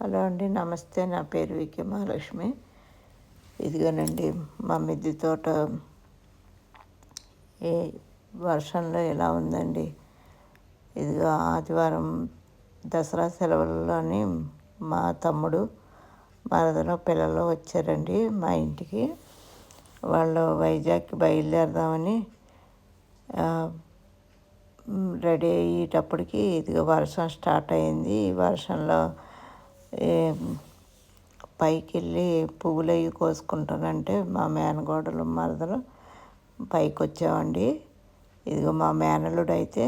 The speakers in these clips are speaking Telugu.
హలో అండి నమస్తే. నా పేరు వికే మహాలక్ష్మి. ఇదిగోనండి మా మిద్దె తోట ఏ వర్షంలో ఎలా ఉందండి? ఇదిగో ఆదివారం దసరా సెలవుల్లోని మా తమ్ముడు మరదలో పిల్లలు వచ్చారండి మా ఇంటికి. వాళ్ళు వైజాగ్కి బయలుదేరదామని రెడీ అయ్యేటప్పటికి ఇదిగో వర్షం స్టార్ట్ అయింది. ఈ వర్షంలో పైకి వెళ్ళి పువ్వులు అవి కోసుకుంటానంటే మా మేనగోడలు మరదలు పైకి వచ్చామండి ఇదిగో మా మేనలుడు అయితే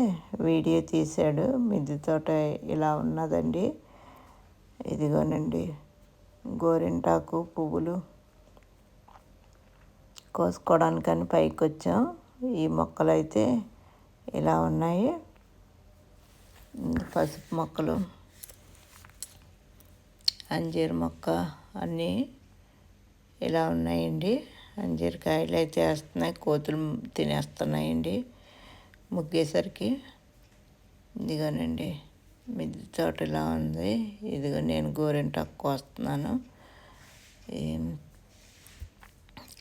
వీడియో తీశాడు మిద్దె తోట ఇలా ఉన్నదండి. ఇదిగోనండి గోరింటాకు పువ్వులు కోసుకోవడానికని పైకి వచ్చాం ఈ మొక్కలు అయితే ఇలా ఉన్నాయి. పసుపు మొక్కలు. అంజీర్ మొక్క అన్నీ ఇలా ఉన్నాయండి. అంజీర్ కాయలు అయితే వేస్తున్నాయి కోతులు తినేస్తున్నాయండి ముగ్గేసరికి. ఇదిగోనండి మిద్దె తోట ఇలా ఉంది. ఇదిగో నేను గోరింటాకు కోస్తున్నాను.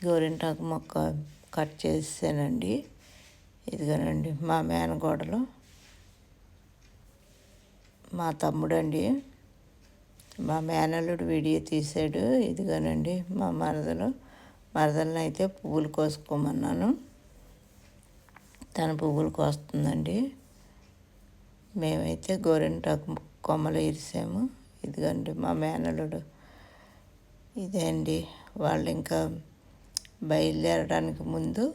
గోరింటాకు మొక్క కట్ చేసానండి ఇదిగోనండి మా మేనగోడలు మా తమ్ముడండి. మా మేనల్లుడు వీడియో తీశాడు ఇదిగోనండి మా మరదలు. మరదలను అయితే పువ్వులు కోసుకోమన్నాను. తన పువ్వులు కోస్తుందండి. మేమైతే గోరింటాకు కొమ్మలు ఇరిసాము. ఇదిగోండి మా మేనల్లుడు. ఇదే అండి వాళ్ళు ఇంకా బయలుదేరడానికి ముందు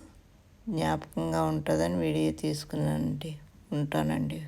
జ్ఞాపకంగా ఉంటుందని వీడియో తీసుకున్నానండి. ఉంటానండి.